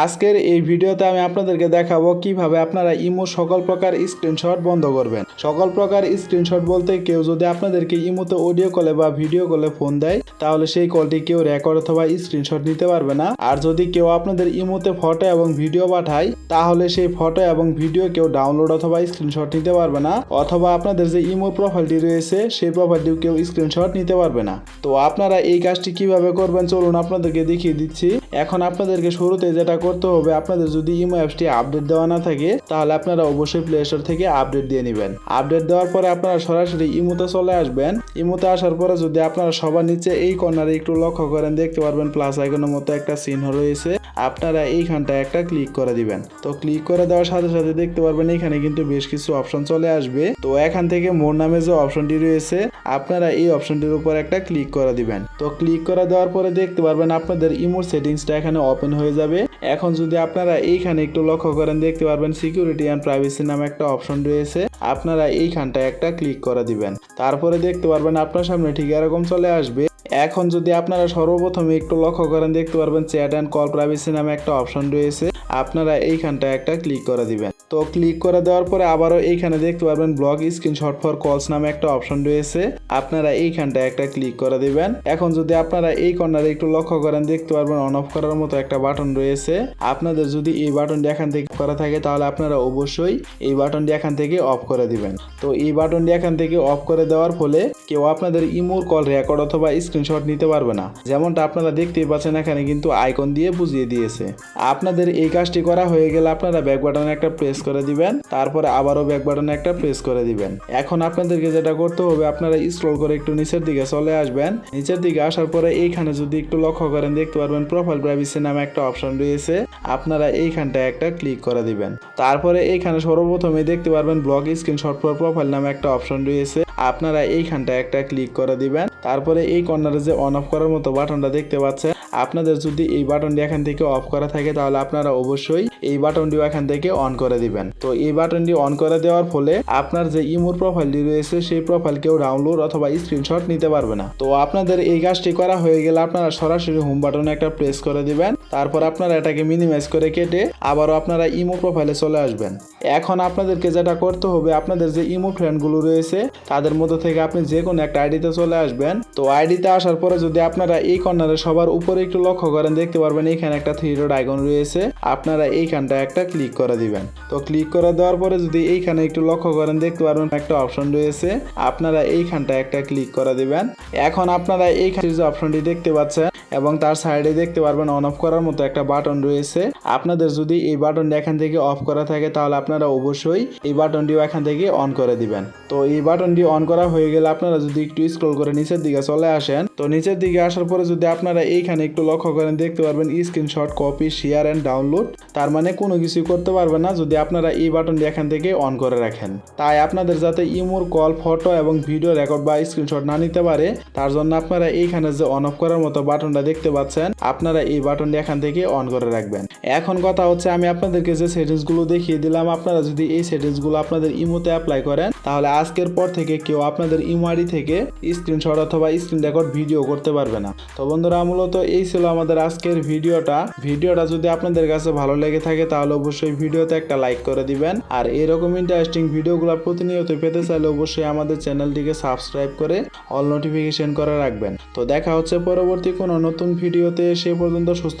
আজকের এই ভিডিওতে আমি আপনাদেরকে দেখাবো কীভাবে আপনারা ইমো সকল প্রকার স্ক্রিনশট বন্ধ করবেন। সকল প্রকার স্ক্রিনশট বলতে কেউ যদি আপনাদেরকে ইমোতে অডিও কলে বা ভিডিও কলে ফোন দেয়, তাহলে সেই কলটি কেউ রেকর্ড অথবা স্ক্রিনশট নিতে পারবে না। আর যদি কেউ আপনাদের ইমোতে ফটো এবং ভিডিও পাঠায়, তাহলে সেই ফটো এবং ভিডিও কেউ ডাউনলোড অথবা স্ক্রিনশট নিতে পারবে না। অথবা আপনাদের যে ইমো প্রোফাইলটি রয়েছে, সেই প্রোফাইলটিও কেউ স্ক্রিনশট নিতে পারবে না। তো আপনারা এই কাজটি কীভাবে করবেন, চলুন আপনাদেরকে দেখিয়ে দিচ্ছি। এখন আপনাদেরকে শুরুতে যেটা করতে হবে, আপনাদের যদি ইমো অ্যাপসটি আপডেট দেওয়া না থাকে, তাহলে আপনারা অবশ্যই প্লে স্টোর থেকে আপডেট দিয়ে নেবেন। আপডেট দেওয়ার পরে আপনারা সরাসরি ইমোতে চলে আসবেন। ইমোতে আসার পরে যদি আপনারা সবার নিচে এই কর্নারে একটু লক্ষ্য করেন, দেখতে পারবেন প্লাস আইকনের মতো একটা চিহ্ন রয়েছে। আপনারা এইখানটা একটা ক্লিক করে দিবেন। তো ক্লিক করে দেওয়ার সাথে সাথে দেখতে পারবেন এখানে কিন্তু বেশ কিছু অপশন চলে আসবে। তো এখান থেকে মোর নামে যে অপশনটি রয়েছে, আপনারা এই অপশনটির উপর একটা ক্লিক করে দিবেন। তো ক্লিক করে দেওয়ার পরে দেখতে পারবেন আপনাদের ইমোর সেটিংসটা এখানে ওপেন হয়ে যাবে। এখন যদি আপনারা এইখানে একটু লক্ষ্য করেন, দেখতে পারবেন সিকিউরিটি অ্যান্ড প্রাইভেসি নামে একটা অপশন রয়েছে। আপনারা এইখানটা একটা ক্লিক করে দিবেন। তারপরে দেখতে পারবেন আপনার সামনে ঠিক এরকম চলে আসবে। এখন যদি আপনারা সর্বপ্রথমে একটু লক্ষ্য করেন, দেখতে পারবেন চ্যাট অ্যান্ড কল প্রাইভেসি নামে একটা অপশন রয়েছে। আপনারা এইখানটা একটা ক্লিক করে দিবেন। তো ক্লিক করে দেওয়ার পরে আবারও এইখানে দেখতে পারবেন ব্লগ স্ক্রিনশট ফর কলস নামে একটা অপশন রয়েছে। আপনারা এইখানটায় একটা ক্লিক করে দিবেন। এখন যদি আপনারা এই কর্নারে একটু লক্ষ্য করেন, দেখতে পারবেন অন অফ করার মতো একটা বাটন রয়েছে। আপনাদের যদি এই বাটনটি এখান থেকে করা থাকে, তাহলে আপনারা অবশ্যই এই বাটনটি এখান থেকে অফ করে দিবেন। তো এই বাটনটি এখান থেকে অফ করে দেওয়ার ফলে কেউ আপনাদের ইমোর কল রেকর্ড অথবা স্ক্রিনশট নিতে পারবে না। যেমনটা আপনারা দেখতেই পাচ্ছেন এখানে কিন্তু আইকন দিয়ে বুঝিয়ে দিয়েছে। আপনাদের এই কাজটি করা হয়ে গেলে আপনারা ব্যাক বাটনে একটা প্রেস করে দিবেন, তারপরে আবারও ব্যাক বাটনে একটা প্রেস করে দিবেন। এখন আপনাদেরকে যেটা করতে হবে, আপনারা স্ক্রল করে একটু নিচের দিকে চলে আসবেন। নিচের দিকে আসার পরে এইখানে যদি একটু লক্ষ্য করেন, দেখতে পারবেন প্রোফাইল প্রাইভেসি নামে একটা অপশন রয়েছে। আপনারা এইখানটায় একটা ক্লিক করে দিবেন। তারপরে এইখানে সর্বপ্রথমে দেখতে পারবেন ব্লগ স্ক্রিনশট ফর প্রোফাইল নামে একটা অপশন রয়েছে। আপনারা এইখানটায় একটা ক্লিক করে দিবেন। তারপরে এই কর্নারে যে অন অফ করার মতো বাটনটা দেখতে পাচ্ছেন আপনাদের যদি এই বাটনটি এখান থেকে অফ করা থাকে, তাহলে আপনারা অবশ্যই এই বাটনটিও এখান থেকে অন করে দিবেন। তো এই বাটনটি অন করে দেওয়ার ফলে আপনার যে ইমোর প্রোফাইলটি রয়েছে, সেই প্রোফাইল কেউ ডাউনলোড অথবা স্ক্রিনশট নিতে পারবে না। তো আপনাদের এই কাজটি করা হয়ে গেলে আপনারা সরাসরি হোম বাটনে একটা প্রেস করে দিবেন। তারপর আপনারা এটাকে মিনিমাইজ করে কেটে আবারও আপনারা ইমো প্রোফাইলে চলে আসবেন। এখন আপনাদেরকে যেটা করতে হবে, আপনাদের যে ইমো ফ্রেন্ডগুলো রয়েছে, তাদের মধ্যে থেকে আপনি যে কোনো একটা আইডিতে চলে আসবেন। তো আইডিতে আসার পরে যদি আপনারা এই কর্নারে সবার উপরে একটু লক্ষ্য করেন, দেখতে পারবেন এখানে একটা থ্রি ডট আইকন রয়েছে। আপনারা এইখানটা একটা ক্লিক করে দিবেন। তো ক্লিক করে দেওয়ার পরে যদি এইখানে একটু লক্ষ্য করেন, দেখতে পারবেন একটা অপশন রয়েছে। আপনারা এইখানটা একটা ক্লিক করে দিবেন। এখন আপনারা এইখানে যে অপশনটি দেখতে পাচ্ছেন, এবং তার সাইডে দেখতে পারবেন অন অফ করার মতো একটা বাটন রয়েছে। আপনাদের যদি এই বাটনটি এখান থেকে অফ করা থাকে, তাহলে আপনারা অবশ্যই এই বাটনটিও এখান থেকে অন করে দিবেন। তো এই বাটনটি অন করা হয়ে গেলে আপনারা যদি একটু স্ক্রল করে নিচের দিকে চলে আসেন, তো নিচের দিকে আসার পরে যদি আপনারা এইখানে একটু লক্ষ্য করেন, দেখতে পারবেন screenshot copy share and download তার মানে কোনো কিছুই করতে পারবেন না যদি আপনারা এই বাটনটি এখান থেকে অন করে রাখেন। তাই আপনাদের যাতে ইমোর কল, ফটো এবং ভিডিও রেকর্ড বা স্ক্রিনশট না নিতে পারে, তার জন্য আপনারা এইখানে যে অন অফ করার মতো বাটনটা দেখতে পাচ্ছেন, আপনারা এই বাটনটি এখান থেকে অন করে রাখবেন। এখন কথা হচ্ছে আমি আপনাদেরকে যে সেটিংসগুলো দেখিয়ে দিলাম, আপনারা যদি এই সেটিংসগুলো আপনাদের ইমোতে অ্যাপ্লাই করেন, তাহলে আজকের পর থেকে কেউ আপনাদের ইমো আইডি থেকে স্ক্রিনশট অথবা স্ক্রিন রেকর্ড ভিডিও করতে পারবে না। তো বন্ধুরা, মূলত এই ছিল আমাদের আজকের ভিডিওটা। ভিডিওটা যদি আপনাদের কাছে ভালো লেগে থাকে, তাহলে অবশ্যই ভিডিওতে একটা লাইক করে দিবেন। আর এরকম ইন্টারেস্টিং ভিডিওগুলো প্রতিনিয়ত পেতে চাইলে অবশ্যই আমাদের চ্যানেলটিকে সাবস্ক্রাইব করে অল নোটিফিকেশন করে রাখবেন। তো দেখা হচ্ছে পরবর্তী কোনো নতুন ভিডিওতে, সে পর্যন্ত সুস্থ